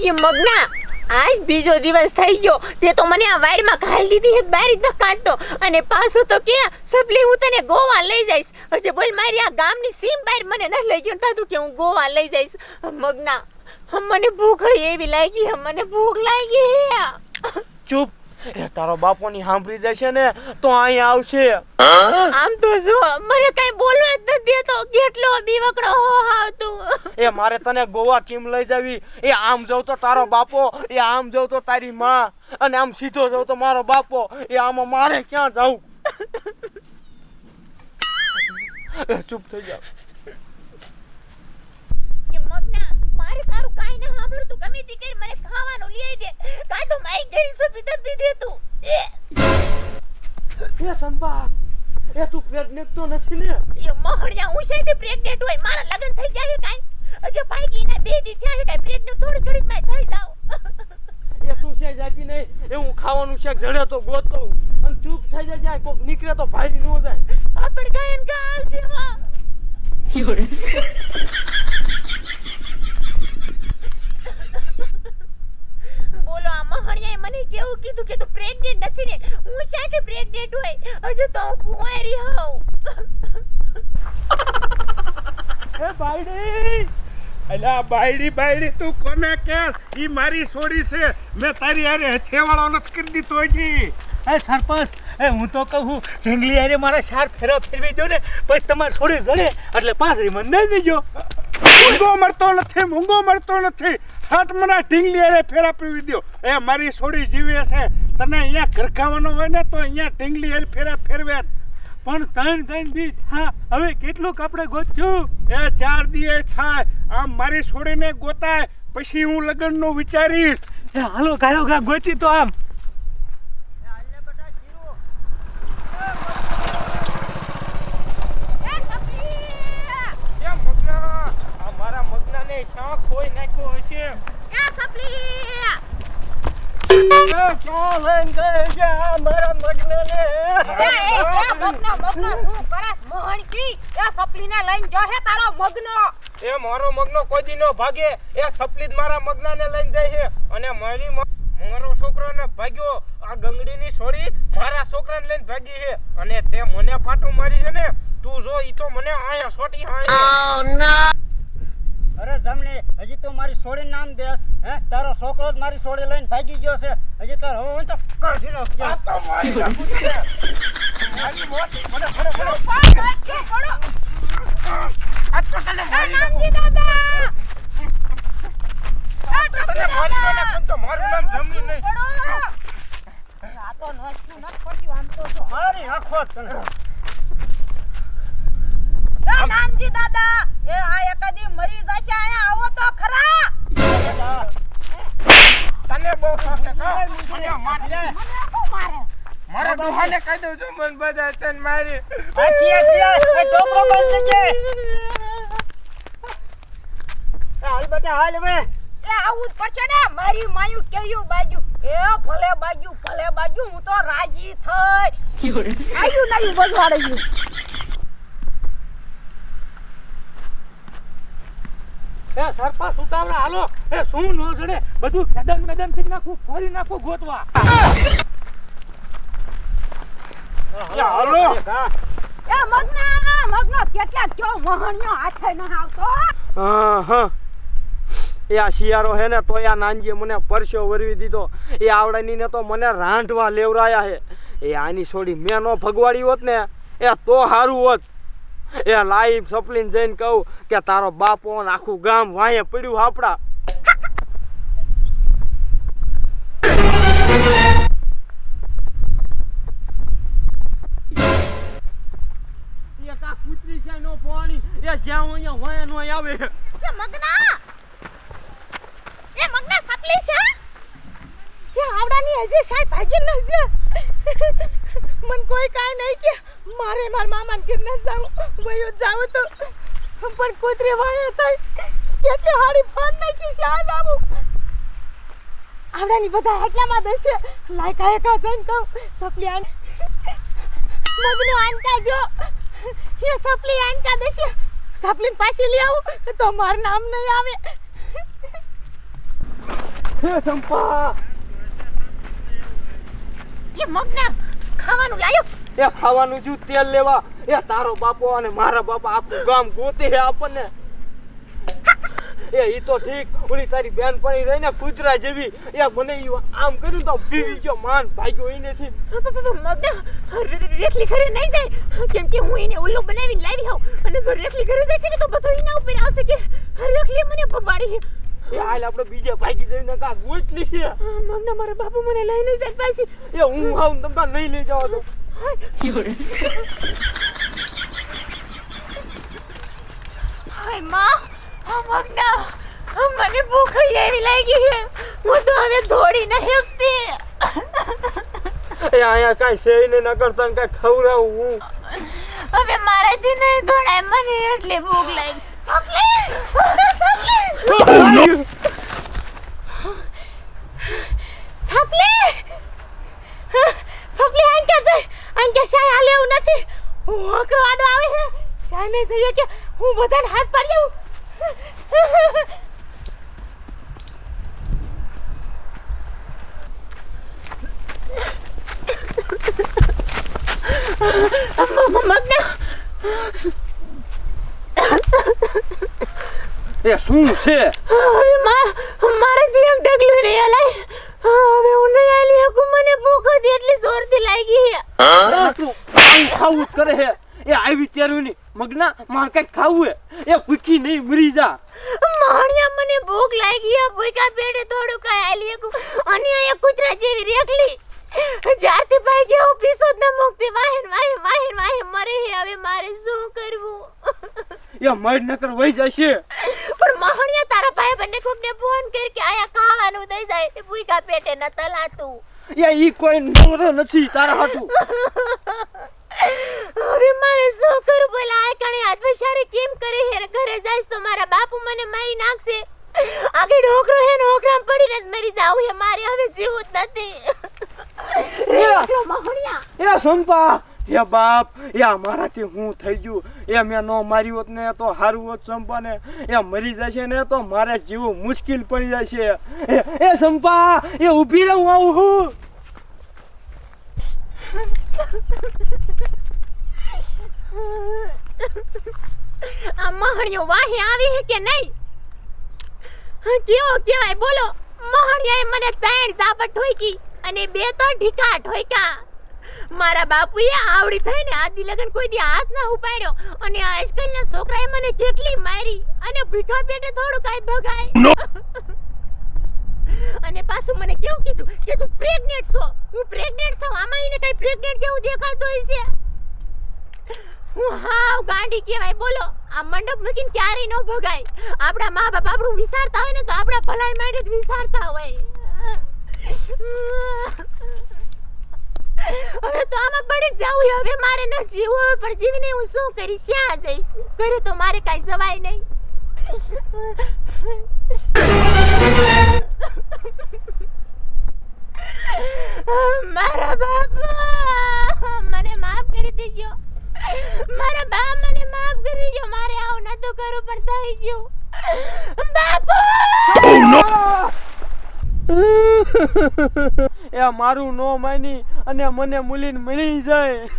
એ મગના, આજ બીજો દિવસ થઈ ગયો. તે તો મને આ વાડમાં ઘાલ દીધી હેત બારી ન કાઢતો અને પાછો તો કે સપલી હું તને ગોવા લઈ જઈશ. હજે બોલ, મારી આ ગામની સીમ બહાર મને ન લઈ ગયો તાતું કે હું ગોવા લઈ જઈશ. મગના, મને ભૂખ એવી લાગી મને ભૂખ લાગી ચૂપ એ તારો બાપોની સાંભળી જશે ને તો અહીંયા આવશે. આમ તો જો મને કઈ બોલવા જ નથી દેતો. કેટલો બીવકડો હો હાવ તું. એ મારે તને ગોવા કેમ લઈ જાવી? એ આમ જવ તો તારો બાપો એ આમ જવ તો તારી માં અને આમ સીધો જવું તો મારો બાપો. એ આમાં મારે ક્યાં જાવું ચૂપ થઈ જાવ કે મગના મારે તારું કાઈ હાંભળ તું ગમે તે કરી મને ખાવાનું લઈ દે. કાઈ તો મારી ગઈ સોપી તપી દે તું. એ. સંભા એ તું પ્રેગ્નેન્ટ તો નથી ને? એ મહણિયા હું શાયદ પ્રેગ્નેન્ટ હોય? મારા લગન થઈ ગયા છે કાઈ? અજે ભાઈ ના બે દી થયા છે કાઈ? પ્રેગ્નેન્ટ થોડી થોડી માં થઈ જાવ એ શું છે જાતી નહીં? એ હું ખાવાનું છે જડે તો ગોતો અને ચૂપ થઈ જાય જાય કોક નીકળે તો ભાઈ નો જાય. આપણ ગાયન ગાલ જેવા. બોલો આ મહણિયાએ મને કેવું કીધું કે તું પ્રેગ્નેન્ટ નથી ને? હું શાયદ પ્રેગ્નેન્ટ હોય? હજુ તો હું કુંવારી હોઉં. એ બાયડી! અલા બાયડી બાયડી તું કોને કે ઈ મારી છોડી છે. મેં તારી હારે હથેવાળો નથી કરી દીધો હજી. એ સરપંચ એ હું તો કહું ઢીંગલી આરે મારા શાર ફેરા ફેરવી દો ને પછી તમારે છોડી જડે એટલે પાંચરી મને દઈ દેજો. મૂંગો મળતો નથી મૂંગો મળતો નથી. હાથ મને ઢીંગલી અરે ફેરા પીવી દ્યો. એ મારી છોડી જીવે છે. તને અહીંયા ઘરખાવાનો હોય ને તો અહીંયા ઢીંગલી અરે ફેરા ફેરવે પણ ત્રણ ત્રણ બી હા, હવે કેટલુંક આપણે ગોતશું? એ ચાર દીએ થાય. આમ મારી છોડીને ગોતાય. પછી હું લગ્નનું વિચારીશ. હાલો ગાયો ગા ગોતી તો આમ કેમ મગના આ મારા એ ક્યાં છે અને મારી મારો છોકરાને ભાગ્યો આ ગંગડીની છોડી મારા છોકરાને લઈને ભાગી છે અને તે મને પાટું મારી છે ને તું જો ઈ તો મને આયા સોટી આયા હજી તો મારી સોળે નામ દેસ હે? તારો છોકરો જ મારી છોડી લઈને ભાગી ગયો છે. હજી તાર હવે હું તો કાઢી નાખજો. આ તો મારી નાખું છે. મારી મોત. મને કે પડો આ તો તને મારી નાખું. તને મારી ન નાખું તો મારું નામ જમની નહીં. મારી નાખો તને. નાનજી દાદા એ આ એકાદી મરી જશે આયા આવો તો ખરા. તને બહુ શોખ છે કા? મને મારી મારે? મારા ડોહાને કહી દઉં છું મન બધા તને મારી. આ કિયા કિયા એ ડોકરો બંધ છે હાલ બેટા હાલ હવે. એ આવું જ પડશે ને મારી માયું કેયું બાજુ? એ ભલે બાજુ ભલે બાજુ હું તો રાજી થઈ. આયુ નાયું બજવાડ્યું એ સરપા સુતાવરા હાલો. એ શું નો જડે બધું ખેદન મેદનથી નાખું ફરી નાખું ગોતવા. હાલો. એ મગના મગનો કેટલા કયો મહણ્યો હાથે ન આવતો? હા હા એ આ શિયાળો હે ને તો આ નાનજીએ મને પરસ્યો વરવી દીધો. એ આવડાની ને તો મને રાંધવા લેવરાયા હે. એ આની છોડી મેં નો ભગવાડી હોત ને એ તો સારું હોત. એ લાઈવ સપલીન જઈને કહું કે તારો બાપો ને આખું ગામ વાંહે પડ્યું આપડા એ કા કૂતરી છે નો પાણી. એ જ્યાં અહીંયા નો આવે. એ મગના! એ મગના સપલી છે? એ આવડાની હજી સાહેબ ભાગી ન છે મન કોઈ કાઈ નહીં કે. મારે માર મામાને ઘેર જાવ વયો જાવ તો પણ કૂતરી વાળે થઈ કેટલી હાડી ફોન નાખી છે આ જાવું. આવડાની બધા હાટલામાં દેશે લાયકા કાય કા જઈને કહું સપલી આન મગનો આંકા જો. એ સપલી આનકા દેશે સપલીને પાછી લઈ આવું તો મારું નામ નહીં આવે. હે સંપા. એ મગના ખાવાનું લાયો. એ ખાવાનું છું તેલ લેવા. એ તારો બાપો અને મારા બાપા આખું ગામ ગોતે હે આપણને. એ ઈ તો ઠીક. ઓલી તારી બેન પણ રહી ને કૂતરા જેવી. એ મને ઈ આમ કર્યું તો પીવી ગયો માન ભાગ્યો એનેથી મગના રેખલી ઘરે નહીં જાય. કેમ કે હું એને ઉલ્લુ બનાવીને લાવી હોઉં અને જો રેખલી ઘરે જશે ને તો બધું એના ઉપર આવશે કે રેખલી મને ભગવાડી એ હાલ આપણે બીજે ભાગી જઈને કા ગોટલી છે મગના મારા બાપુ મને લઈને જાય પાછી. એ હું આવું તમ તાર નહીં લઈ જવા દો હાયમાં આ મગના મને ભૂખ એવી લાગી છે હું તો હવે દોડી નહીં શકતી અહીંયા કાંઈ છે ને ન કરતા ને ખવડાવું હવે મારાથી નહીં દોડાય મને એટલી ભૂખ લાગી સપલી સપલી સપલી સપલી આઈ ક્યાં જાય ક્યાં શાય હાલે એવું નથી? હોકરવાનો આવે છે. શાયને જઈએ કે હું બધાને હાથ પાડી આવું એ શું છે? મારે દિયમ ડગલું નહીં હલાય હવે હું નહીં આલી શકું મને ભૂખ હતી એટલી જોરથી લાગી ખાવું કરે હે એ આવી ત્યારે ની મગના માર કઈ ખાવું હે એ ભૂખી નહીં મરી જા. માણિયા મને ભૂખ લાગી આ ભૂખા પેટે થોડું કાય આલી શકું? અને અહીંયા કૂતરા જેવી રેખલી જ્યારથી ભાઈ ગયા હું પીસો જ ન મુક્તિ વાહન વાહન વાહન વાહન મરે હે હવે મારે શું કરવું? એ મર નકર વહી જશે. પણ માણિયા તારા ભાઈ બંને કોકને ફોન કર કે આયા ખાવાનું દઈ જાય. ભૂખા પેટે ન તલાતું. એ ઈ કોઈ નવરો નથી તારા હાટુ. હવે મારે શું કરું બોલા આ કણે આત્મશારી કેમ કરે હે? ઘરે જાઈશ તો મારા બાપુ મને મારી નાખશે. આગળ ઢોકરો હે ને ઓકરામ પડીને જ મરી જાવું હે મારે હવે જીવું જ નથી. એ સંપા. એ બાપ, એ આ મારાથી હું થઈ ગયું. એ મેં ન મારી હોત ને તો હારું હોત સંપા ને. એ મરી જશે ને તો મારે જીવવું મુશ્કેલ પડી જશે. એ સંપા, એ ઊભી રહું આવું હું. આ મહણિયો વાહે આવી કે નહીં? કેવો કેવાય બોલો. મહણિયાએ મને ત્રણ સાબટ ઠોકી અને બે તો ઢીકા ઠોકા મારા બાપુએ આવડી થઈને આદિ લગન કોઈ દી હાથ ના ઉપાડ્યો. અને આ આજકાલના છોકરાએ મને કેટલી મારી અને ભીખા પેટે થોડું કાંઈ ભગાય. અને પાછું મને કેવું કીધું કે તું પ્રેગ્નેન્ટ છો. હું પ્રેગ્નેન્ટ છું. આમાં એને કઈ પ્રેગ્નેન્ટ જેવું દેખાતું હોય છે? હું હાવ ગાંડી કહેવાય. બોલો આ મંડપ મૂકીને ક્યારેય ન ભગાય. આપણા મા બાપ આપણું વિચારતા હોય ને તો આપણા ભલાઈ માટે જ વિચારતા હોય. હવે તો આમાં પડી જવું. હવે મારે ન હવે પણ જીવીને હું શું કરીશ? ક્યાં જઈશ? ઘરે તો મારે કાંઈ જવાય નહીં. મારા બાપા, મને માફ કરી દેજો. મારા બા મને માફ કરી દેજો. મારે આવું નતું કરવું, પણ થઈ ગયું. બાપુ! એ મારું નો માની અને મને મૂલીને મળી જાય.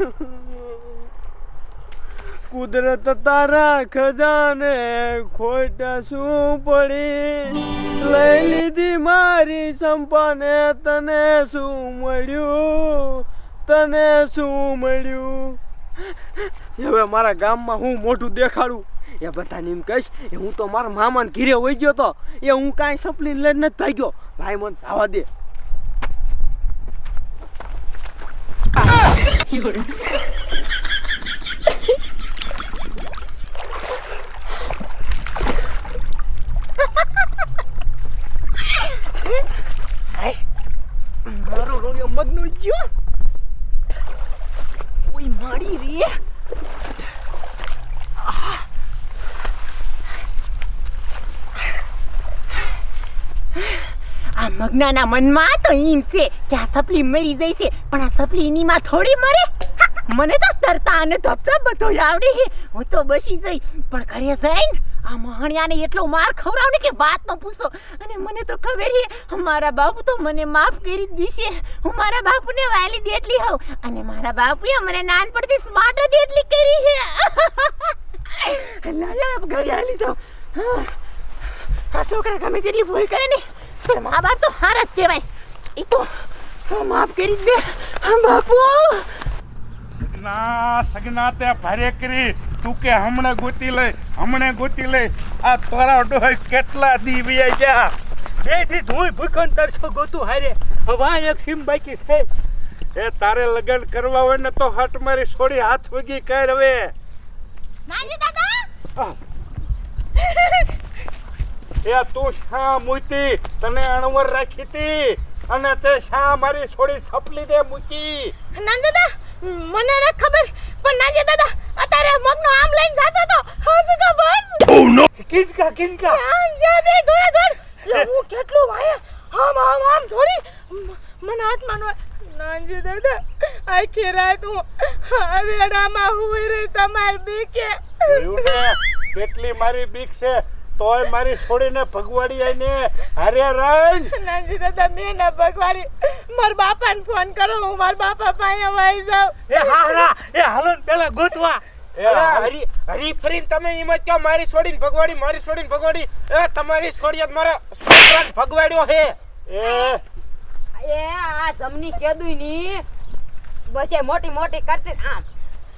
કુદરત તારા ખજાને ખોટા શું પડી? લઈ લીધી મારી સંપાને, તને શું મળ્યું? તને શું મળ્યું? હવે મારા ગામમાં હું મોટું દેખાડું. એ બધાને એમ કહીશ, એ હું તો મારા મામાને ઘીરે વહી ગયો તો, એ હું કાંઈ સપલીને લઈને નથી ભાગ્યો. ભાઈ મને જવા દે. મારો રોડિયો મગનો જ્યો. ઓય મારી રે. આ મગનાના મનમાં તો ઈમ છે કે આ સપલી મરી જઈ છે, પણ આ સપલી એનીમાં થોડી મરે? મને તો તરતા અને ધપતા બધો આવડે છે. હું તો બસી જઈ, પણ ઘરે જઈને આ મહાણિયાને એટલો માર ખવડાવ ને કે વાત ન પૂછો. અને મને તો ખબર છે, મારા બાપુ તો મને માફ કરી દીશે. હું મારા બાપુને વાલી દેટલી હોઉં. અને મારા બાપુએ મને નાનપણથી સ્માર્ટ જ એટલી કરી છે. ના ઘરે હાલી જાઉં આ છોકરા ગમે તેટલી ભૂલ કરે ને મા બાપ તો હારા જ કહેવાય. એ તો માફ કરી દે. બાપુ. સગના સગના તે ભારે કરી. તું કે હમણે ગોતી લઈ હમણે ગોતી લઈ. આ તારા ડોહી કેટલા દી વ્યાઈ ગયા. બેથી ધોઈ ભૂખન તરસો ગોતું હારે. હવા એક સીમ બાકી છે. એ તારે લગન કરવા હોય ને તો હટ મારી છોડી હાથ વગી કર હવે. નાજી દાદા. એ તું શા મૂતી તને અણવર રાખી તી અને તે શા મારી છોડી સપલી દે મૂકી? નાન દાદા મને ન ખબર પણ નાજી દાદા અત્યારે મગનો આમ લઈને જાતો તો હસુ કા બસ? કિંચકા કિંચકા. આમ જા બે દોડા દોડ હું કેટલું વાયા? આમ આમ આમ થોડી મને હાથમાં નો નાનજી દાદા આખી રાત હું આવેડામાં હુઈ રહી તમાર બીકે. જોયું ને? કેટલી મારી બીક છે. તોય મારી છોડીને ભગવાડી આઈને હારે રહીન નાનજી દાદા મેં ના ભગવાડી. મારા બાપાને ફોન કરો હું મારા બાપા પાસે આવી જાઉં. એ હારા એ હાલો ને પેલા ગોતવા. હરી હરી ફરીને તમે એમ જ મારી છોડીને ભગવાડી મારી છોડીને ભગવાડી? એ તમારી છોડીએ જ મારા છોકરાને ભગવાડ્યો હે. એ. એ આ જમની કેદુયની બચે મોટી મોટી કરતી આમ.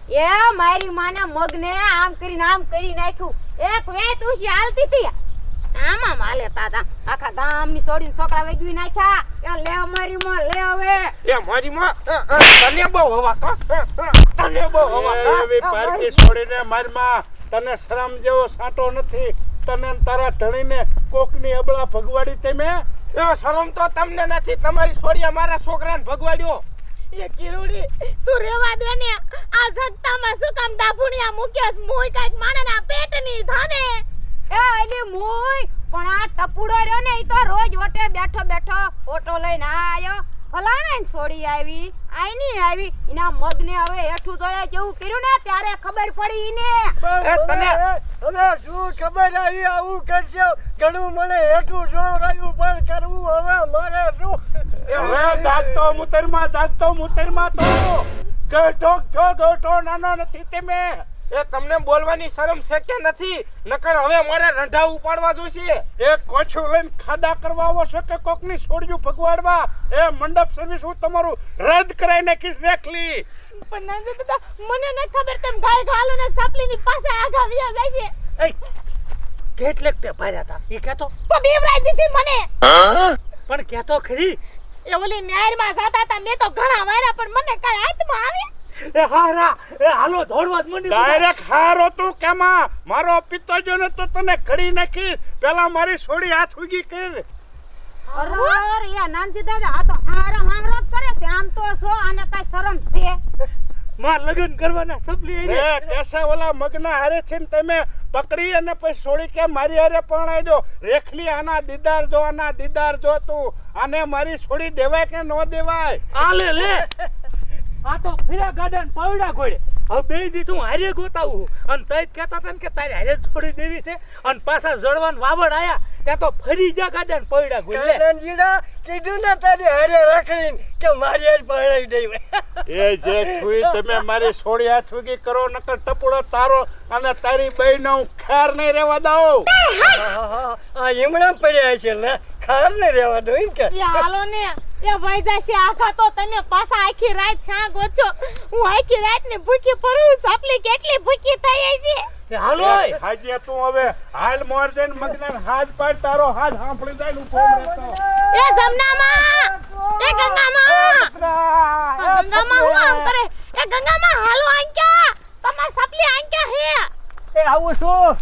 એ મારી માના મગને આમ કરીને આમ કરી નાખ્યું. એક વે તું હાલતી હતી. આમાં માલે તાતા આખા ગામની છોડીને છોકરા વેગવી નાખ્યા. એ લે મારી મો લે હવે. એ મારી માં? અ, અ, તને બહુ હવા. અ, તને બહુ હવા. કા એવી પારકી છોડીને મારી માં તને શરમ જેવો સાટો નથી. તને ને તારા ધણીને કોકની અબળા ભગવાડી તમે? એ શરમ તો તમને નથી. તમારી છોડીએ મારા છોકરાને ભગવાડ્યો. એ કિરુડી તું રેવા દે ને. આ જગતામાં શું કામ ડાભુણિયા મૂક્યાસ મોય કાઈક માણાના પેટની થાને એ એલી મુય પણ આ ટપુડો રહ્યો ને ઈ તો રોજ ઓટે બેઠો બેઠો ઓટો લઈને આયો. ફલાણે ને છોડી આવી આઈની આવી. એના મગને હવે હેઠું જોયા જેવું કર્યું ને ત્યારે ખબર પડી ઈને. એ તને હવે શું ખબર આવી, આવું કરશે? ઘણું મને હેઠું રહ્યું પણ કરવું હવે મારે શું? હવે જાગતો મુતરમાં જાગતો મુતરમાં તો ગઢો ગઢો નાનો નથી તમે એ તમને બોલવાની શરમ છે કે નથી? નકર હવે મારે રંઢા ઉપાડવા જોઈશે. એ કોછું લઈને ખાડા કરવા આવો છો કે કોકની છોડ્યું ભગવાડવા? એ મંડપ સર્વિસ હું તમારું રદ કરાઈ નાખીશ રેખલી પણ નાનજી દાદા મને ન ખબર તેમ ગાય ગાલો ને સાપલીની પાસે આગા વ્યા જાય છે. એ કેટલેક તે ભર્યા હતા એ કહેતો? તો બીવરાઈ દીધી મને. પણ કહેતો ખરી? એ ઓલી ન્યાયમાં જાતા હતા મેં તો ઘણા વાર્યા પણ મને કઈ હાથમાં આવે? એ હારા એ હાલો દોડવા જ મંડી ડાયરેક્ટ હારો તું કેમાં મારો પિત્તો ને તો તને ઘડી નાખી. પેલા મારી છોડી હાથ ઉગી કર. અરે યા નાનજી દાદા આ તો હારો હારો જ કરે છે. આમ તો છો આને કઈ શરમ છે? માં લગન કરવાના સપલી એ કેસે ઓલા મગના હારે થી તમે પકડી અને પછી છોડી કે મારી હારે પરણાઈ દો. રેખલી આના દીદાર જો આના દીદાર જો તું. આને મારી છોડી દેવાય કે ન દેવાય? આલે લે. આ તો ફેરા ગાડા પાવડા ઘોડે. હવે બે દી તું હારે ગોતાવું અને તઈ કહેતા હતા ને કે તારે હારે જ છોડી દેવી છે. અને પાછા જળવાન વાવડ આયા. ત્યાં તો ફરી જા ગાડા ને પાવડા ઘોડે. કાનજીડા કીધું ને તારી હારે રાખડી કે મારી હારે પરણાઈ દઈ. એ જે છુઈ તમે મારી છોડી હાથ ઉગી કરો નકર ટપુડો તારો અને તારી બહેનો હું ખેર નહીં રહેવા દઉં. હા હિમણા પડ્યા છે ને. ખાર નહીં રહેવા દઉં કે. હાલો ને. એ ભાઈ જશે આખા તો તમે પાછા આખી રાત છા ગોચો હું આખી રાત ને ભૂખી પડું સાપલી કેટલી ભૂખી થઈ છે? એ હાલો હાજી તું હવે હાલ મોર જઈને મગને હાથ પાડ તારો હાથ હાંફળી જાય ને રહેતો. એ જમનામાં! એ ગંગામાં! ગંગા ગંગામાં હું આમ કરે? એ ગંગામાં હાલો આંક્યા! તમાર સાપલી આંક્યા હે! એ આવું છું.